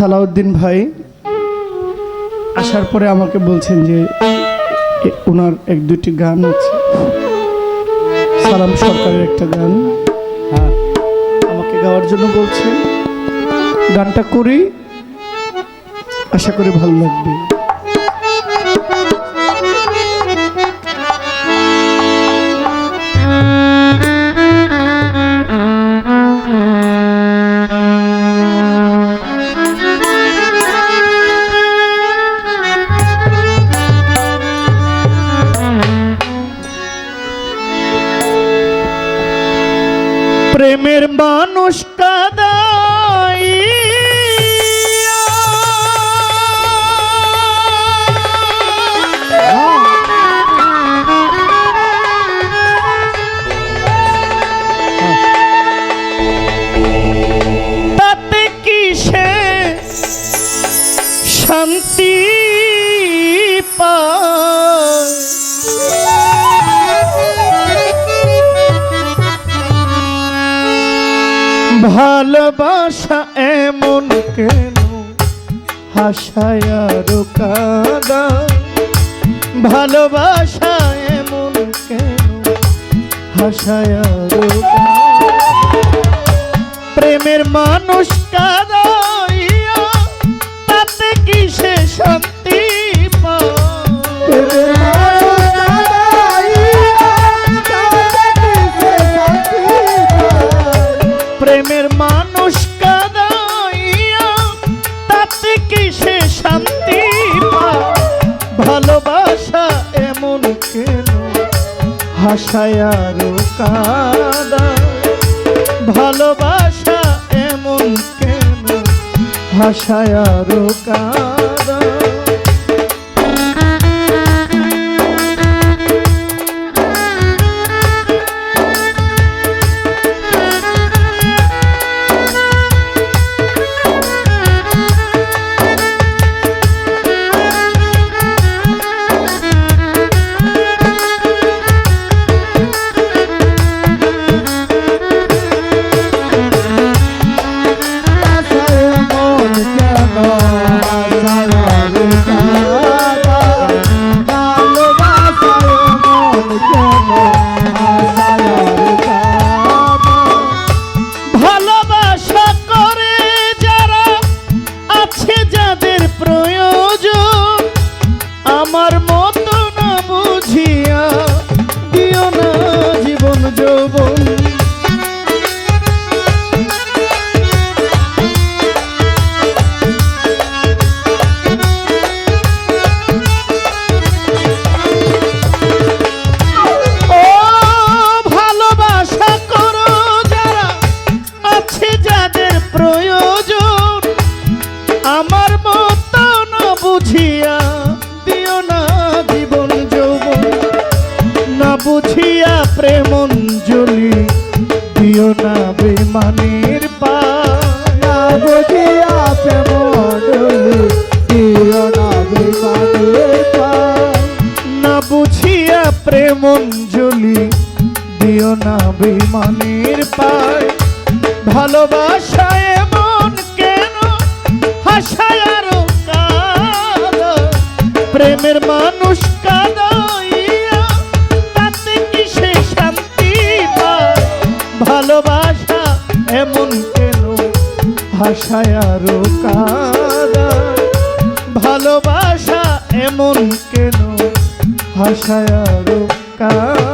সালাউদ্দিন ভাই আসার পরে আমাকে বলছেন যে ওনার এক দুটি গান আছে। সালাম সরকারের একটা গান। হ্যাঁ। আমাকে গাওয়ার জন্য বলছেন। গানটা করি আশা করি ভালো লাগবে। প্রেমের ভালোবাসা এমন কেন? হাসায় কাদা। ভালোবাসা এমন কেন? হাসায় প্রেমের মানুষ তাতে কি সে শান্তি ভালোবাসা এমন কেন? হাসায় আরও কাদা। ভালোবাসা এমন কেন? হাসায় আরও কাদা। বুঝিয়া প্রেমঞ্জলি দিও না বেমানের পা না বুঝিয়া প্রেমঞ্জলি দিও না বেমানের পা পায়। ভালোবাসা এমন কেন? হাসায় আরও প্রেমের মানুষ ভালোবাসা এমন কেন? ভাষায় আরও কাদা। ভালোবাসা এমন কেন? ভাষায় আরও কাদা।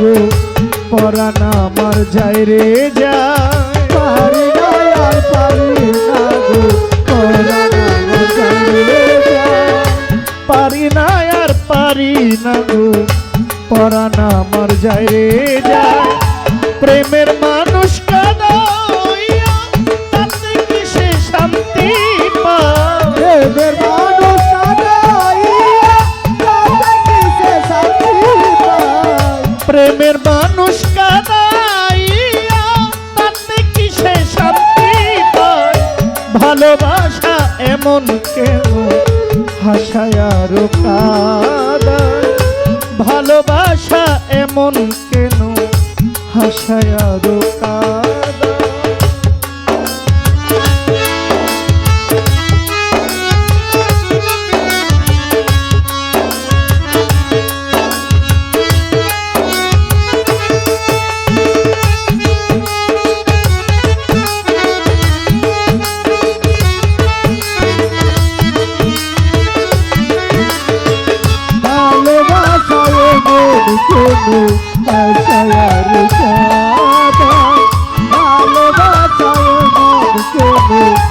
গো পরাণ আমার যায় রে যা পারি না আর পারি না গো। পারি না আমার রে যা প্রেমের মানুষ কাদাইয়া কাদাইয়া তাতে ভালোবাসা এমন কেন হাসায় আর ভালোবাসা এমন কেন হাসায় আর কোনো আশায় আর কাঁদায়। ভালোবাসায় কোনো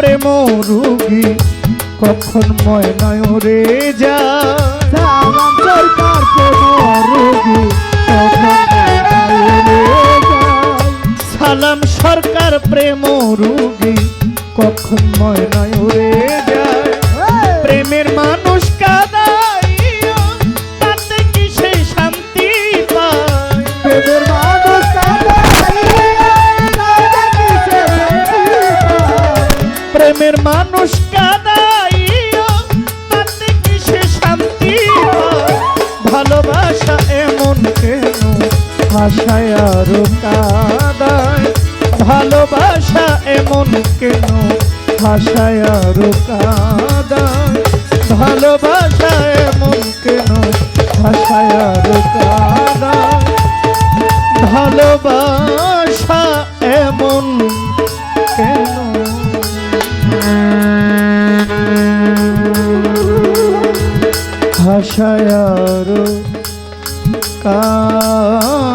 প্রেম রুগী কখন ময়নায় রে যায় সালাম সরকার প্রেম রোগী। সালাম সরকার প্রেম রুগী কখন ময়নায় রে ভালোবাসা এমন কেন? ভাষায় আরও কাদায়। ভালোবাসা এমন কেন? ভাষায় আরও কাদায়। ভালোবাসা এমন কেন? ভাষায় আরও কাদায়। ভালোবাসা এমন কেন? ভাষায় আরও का